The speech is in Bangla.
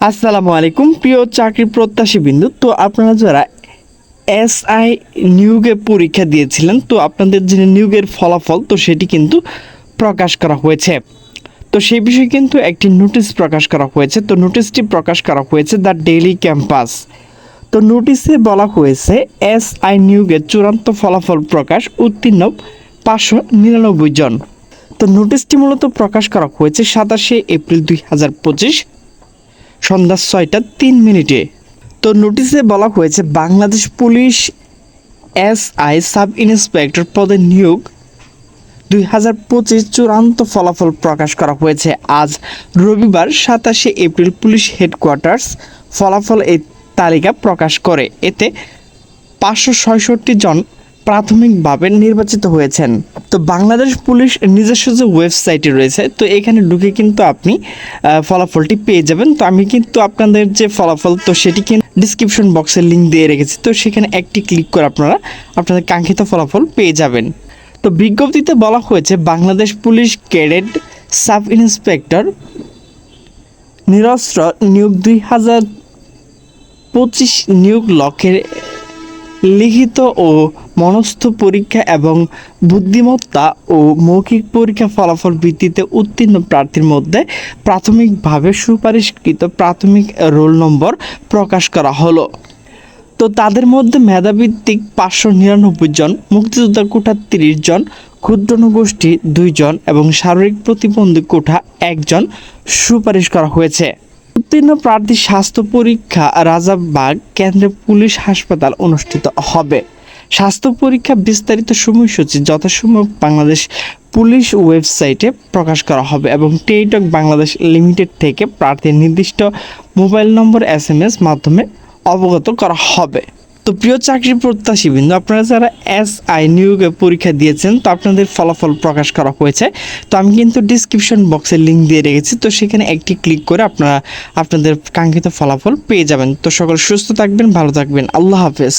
আসসালামু আলাইকুম। প্রিয় চাকরি প্রত্যাশী বিন্দু, তো আপনারা যারা এসআই নিয়োগে পরীক্ষা দিয়েছিলেন, তো আপনাদের যে নিয়োগের ফলাফল, তো সেটি কিন্তু প্রকাশ করা হয়েছে। তো সেই বিষয়ে কিন্তু একটি নোটিশ প্রকাশ করা হয়েছে। তো নোটিশটি প্রকাশ করা হয়েছে দ্য ডেইলি ক্যাম্পাস। তো নোটিশে বলা হয়েছে, এসআই নিয়োগের চূড়ান্ত ফলাফল প্রকাশ উত্তীর্ণ পাঁচশো নিরানব্বই জন। তো নোটিশটি মূলত প্রকাশ করা হয়েছে সাতাশে এপ্রিল দুই হাজার পঁচিশ সন্ধ্যা ছয়টা তিন মিনিটে। তো নোটিশে বলা হয়েছে, Bangladesh police S I sub inspector পদে নিয়োগ। দুই হাজার পঁচিশ চূড়ান্ত ফলাফল প্রকাশ করা হয়েছে। আজ রবিবার সাতাশে এপ্রিল পুলিশ হেডকোয়ার্টার্স ফলাফল এই তালিকা প্রকাশ করে। এতে পাঁচশো ছয়ষট্টি জন প্রাথমিকভাবে নির্বাচিত হয়েছেন। তো বাংলাদেশ পুলিশ নিজস্ব যে ওয়েবসাইটে রয়েছে, তো এখানে ঢুকে কিন্তু আপনি ফলাফলটি পেয়ে যাবেন। তো আমি কিন্তু আপনাদের যে ফলাফল, তো সেটি কিন্তু ডিসক্রিপশন বক্সে লিঙ্ক দিয়ে রেখেছি। তো সেখানে একটি ক্লিক করে আপনারা আপনাদের কাঙ্ক্ষিত ফলাফল পেয়ে যাবেন। তো বিজ্ঞপ্তিতে বলা হয়েছে, Bangladesh police cadet sub inspector নিরস্ত্র নিয়োগ দুই হাজার পঁচিশ নিয়োগ লক্ষ্যের লিখিত ও মনস্থ পরীক্ষা এবং বুদ্ধিমত্তা ও মৌখিক পরীক্ষা ফলাফল ভিত্তিতে উত্তীর্ণ প্রার্থীর মধ্যে প্রাথমিকভাবে সুপারিশকৃত প্রাথমিক রোল নম্বর প্রকাশ করা হলো। তো তাদের মধ্যে মেধাভিত্তিক পাঁচশো নিরানব্বই জন, মুক্তিযোদ্ধা কোঠা তিরিশ জন, ক্ষুদ্র গোষ্ঠী দুইজন এবং শারীরিক প্রতিবন্ধী কোঠা একজন সুপারিশ করা হয়েছে। উত্তীর্ণ প্রার্থী স্বাস্থ্য পরীক্ষা রাজাবাগ কেন্দ্রে পুলিশ হাসপাতাল অনুষ্ঠিত হবে। স্বাস্থ্য পরীক্ষা বিস্তারিত সময়সূচি যথাসম্ভব বাংলাদেশ পুলিশ ওয়েবসাইটে প্রকাশ করা হবে এবং টেইটক বাংলাদেশ লিমিটেড থেকে প্রার্থীর নির্দিষ্ট mobile number, S M S মাধ্যমে অবগত করা হবে। তো প্রিয় চাকরি প্রত্যাশী বিন্দু, আপনারা যারা এস আই নিয়োগে পরীক্ষা দিয়েছেন, তো আপনাদের ফলাফল প্রকাশ করা হয়েছে। তো আমি কিন্তু ডিসক্রিপশন বক্সে লিঙ্ক দিয়ে রেখেছি, তো সেখানে একটি ক্লিক করে আপনারা আপনাদের কাঙ্ক্ষিত ফলাফল পেয়ে যাবেন। তো সকল সুস্থ থাকবেন, ভালো থাকবেন। আল্লাহ হাফেজ।